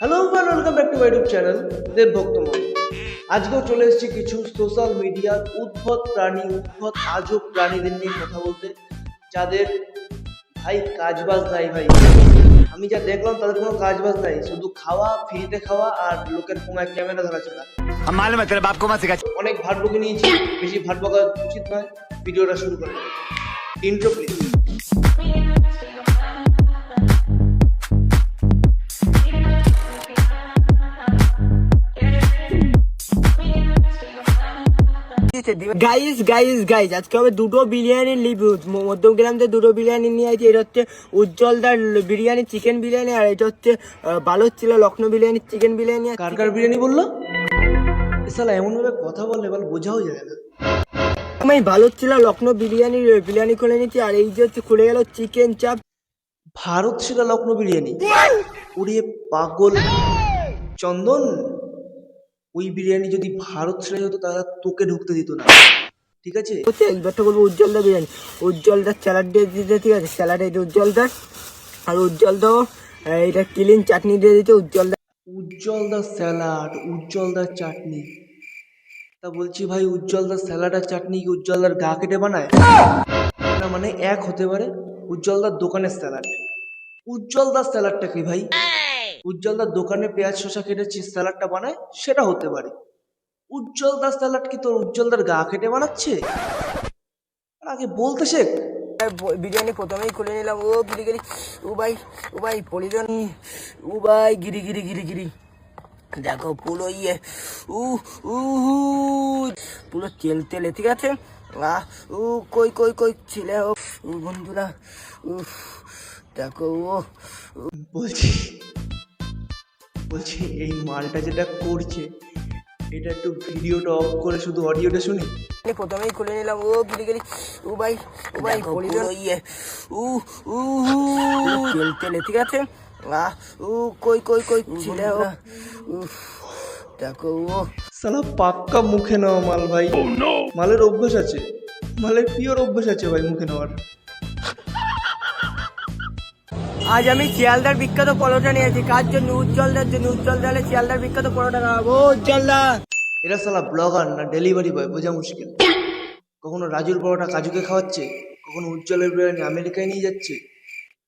Hello one welcome back to my YouTube channel Dev Bhaktamoy আজকেও চলে এসেছি কিছু সোশ্যাল মিডিয়ার উদ্ভট প্রাণী উদ্ভট আজব প্রাণীদের নিয়ে কথা বলতে যাদের ভাই কাজবাজ নাই ভাই। আমি যা দেখলাম তাদের কোনো কাজবাজ নাই শুধু খাওয়া ফ্রিতে খাওয়া আর লোকের কোমায় ক্যামেরা ধরা চলা মালুম বাপ অনেক ভাট বকে নিয়েছি বেশি ভাট বকা উচিত নয় ভিডিওটা শুরু করে। Intro please guys guys guys আজকে হবে দুটো বিরিয়ানি লিভিউ মধ্যমগ্রাম থেকে দুটো বিরিয়ানি নিয়ে আছে এটা হচ্ছে উজ্জ্বলদার বিরিয়ানি চিকেন বিরিয়ানি আর এটা হচ্ছে বালোর ছিল লখনৌ বিরিয়ানি চিকেন বিরিয়ানি কার কার বিরিয়ানি বলল? এ শালা এমন ভাবে কথা বলে এবার বোঝাও যায় না আমি ভালোর ছিল লখনৌ বিরিয়ানি বিরিয়ানি খুলে নিচ্ছি আর এই যে হচ্ছে খুলে গেল চিকেন চাপ ভারত সেরা লখনৌ বিরিয়ানি। উড়িয়ে পাগল। চন্দন? ওই বিরিয়ানি যদি ভারত সেরা হতো তাহলে তোকে ঢুকতে দিত না। ঠিক আছে? একবারটা বলব উজ্জ্বলদার বিরিয়ানি। উজ্জ্বলদার স্যালাড দিয়ে দিতে ঠিক আছে? স্যালাড এটা উজ্জ্বলদার আর উজ্জ্বলদাও এটা ক্লিন চাটনি দিয়ে দিতে উজ্জ্বলদার উজ্জ্বলদার স্যালাড উজ্জ্বলদার চাটনি। তা বলছি ভাই উজ্জ্বলদার স্যালাড আর চাটনি কি উজ্জ্বলদার গা কেটে বানায়? না মানে এক হতে পারে উজ্জ্বলদার দোকানের স্যালাড উজ্জ্বলদার স্যালাডটা কি ভাই? উজ্জ্বলদার দোকানে পেঁয়াজ শসা কেটে যে স্যালাডটা বানায় সেটা হতে পারে। উজ্জ্বলদার স্যালাড কি তোর উজ্জ্বলদার গা কেটে বানাচ্ছে? আগে বলতে শেখ। বিরিয়ানি প্রথমেই খুলে নিলাম। ও গিরি গিরি ও ভাই ও ভাই পলিজন ও ভাই গিরি গিরি গিরি গিরি। দেখো পুরো ইয়ে উ উ পুরো তেল তেলে ঠিক আছে? আহ ও কই কই কই ছিলে ও ও বন্ধুরা উফ দেখো ও বলছি বলছি এই মালটা যেটা করছে এটা একটু ভিডিওটা অফ করে শুধু অডিওটা শুনি? প্রথমেই খুলে নিলাম ও গিরি গিরি ও ভাই ও ভাই পলিজন ইয়ে উ উ তেল তেলে ঠিক আছে? আহ উ কই কই কই ছিলে ও। দেখো ও। সালা পাক্কা মুখে নেওয়া মাল ভাই। মালের অভ্যাস আছে মালের পিওর অভ্যাস আছে ভাই মুখে নেওয়ার। আজ আমি শিয়ালদার বিখ্যাত পরোটা নিয়েছি কার জন্য? উজ্জ্বলদার জন্য। উজ্জ্বলদার শিয়ালদার বিখ্যাত পরোটা খাওয়াবো উজ্জ্বলদা! এরা সালা ব্লগার না ডেলিভারি বয়, বোঝা মুশকিল। কখনো রাজুর পরোটা কাজুকে খাওয়াচ্ছে, কখনো উজ্জ্বলের বিরিয়ানি আমেরিকায় নিয়ে যাচ্ছে।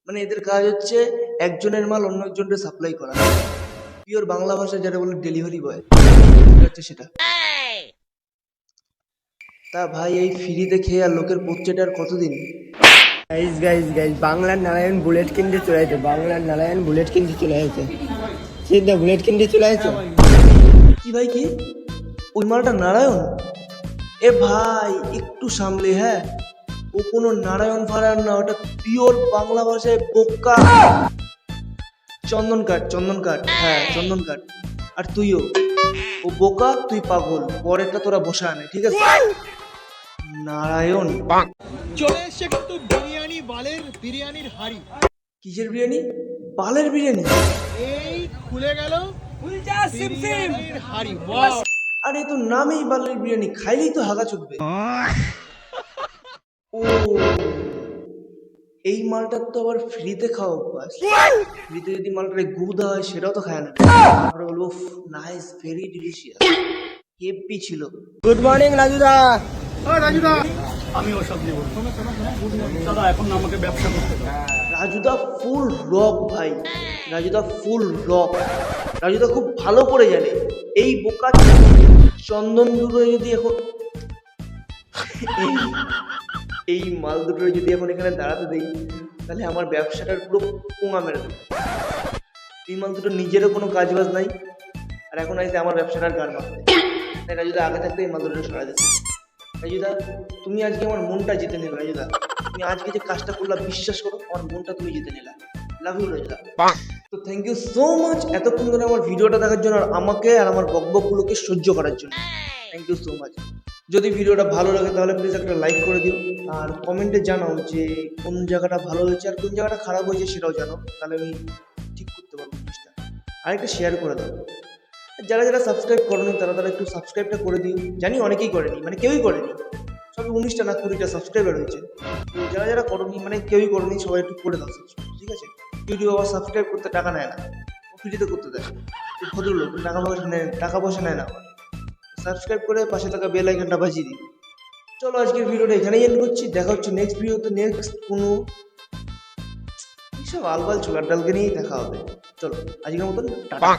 মানে এদের কাজ হচ্ছে একজনের মাল অন্য একজনকে সাপ্লাই করা। পিওর বাংলা ভাষায় যেটা বলে ডেলিভারি বয় হচ্ছে সেটা। তা ভাই, এই ফ্রিতে খেয়ে আর লোকের পচ্ছেটা আর কতদিন? গাইজ গাইজ গাইজ বাংলার নারায়ণ বুলেট কিনতে চলে আসছে বাংলার নারায়ণ বুলেট কিনতে চলে আসছে সিদ্ধা বুলেট কিনতে চলে আসছে কি ভাই কি? ওই মালটা নারায়ণ? এ ভাই একটু সামলে হ্যাঁ? ও কোনো নারায়ণ ফারায়ণ না ওটা পিওর বাংলা ভাষায় বোকা। চন্দন কাঠ চন্দন কাঠ হ্যাঁ চন্দন কাঠ আর তুইও? ও বোকা তুই পাগল। পরেরটা তোরা বসে আনে ঠিক আছে? নারায়ণ। চলে এসছে কিন্তু বালের বিরিয়ানির হাড়ি। কিসের বিরিয়ানি? বালের বিরিয়ানি? এই খুলে গেল বিরিয়ানির হাড়ি। ওয়াও আরে তো নামেই বালের বিরিয়ানি খাইলেই তো হাগা ছুটবে ও এই মালটার তো আবার ফ্রিতে খাওয়া অভ্যাস। ফ্রিতে যদি মালটা গু দেওয়া হয় সেটাও তো খায় না। তারপরে বলব নাইস ভেরি ডিলিশিয়াস হেপি ছিল। গুড মর্নিং রাজুদা। রাজুদা। ফুল রক, ভাই। রাজুদা ফুল রক। রাজুদা খুব ভালো করে জানে। এই বোকা চন্দন দুটো যদি এখন এই- এই মাল দুটো যদি এখন এখানে দাঁড়াতে দেই, তাহলে আমার ব্যবসাটার পুরো পোঙা মেরে এই মাল দুটো নিজেরও কোনো কাজ বাজ নাই, আর এখন আসছে আমার ব্যবসাটার গান মারতে তাই রাজুদা আগে থাকতে এই মাল দুটো সরা দিচ্ছে রাজুদা তুমি আজকে আমার মনটা জিতে নিলে রাজুদা তুমি আজকে যে কাজটা করলা বিশ্বাস করো আমার মনটা তুমি জিতে নিলা। লাভ ইউ রাজুদা তো থ্যাংক ইউ সো মাচ এতক্ষণ ধরে আমার ভিডিওটা দেখার জন্য আর আমাকে আর আমার বকবকগুলোকে সহ্য করার জন্য। থ্যাংক ইউ সো মাচ যদি ভিডিওটা ভালো লাগে তাহলে প্লিজ একটা লাইক করে দিও। আর কমেন্টে জানাও যে কোন জায়গাটা ভালো হয়েছে আর কোন জায়গাটা খারাপ হয়েছে সেটাও জানাও। তাহলে আমি ঠিক করতে পারব জিনিসটা। আর একটা শেয়ার করে দাও। যারা যারা সাবস্ক্রাইব করেনি তারা তারা একটু সাবস্ক্রাইবটা করে দিও। জানি অনেকেই করেনি মানে কেউই করেনি। সব উনিশটা না কুড়িটা সাবস্ক্রাইবার হয়েছে। তো যারা যারা করনি মানে কেউই করেনি সবাই একটু করে দাও subscribe, ঠিক আছে? ইউটিউব আবার সাবস্ক্রাইব করতে টাকা নেয় না ফ্রিতে করতে দেয় ভদ্রলোক টাকা পয়সা নেয় টাকা পয়সা নেয় না সাবস্ক্রাইব করে পাশে থাকা বেল আইকনটা বাজিয়ে দিই চলো আজকের ভিডিওটা এখানেই এন্ড করছি। দেখা হচ্ছে নেক্সট ভিডিওতে নেক্সট কোনো এইসব আলবাল চোগার ডালকে নিয়েই দেখা হবে। চলো আজকের মতন টাটা।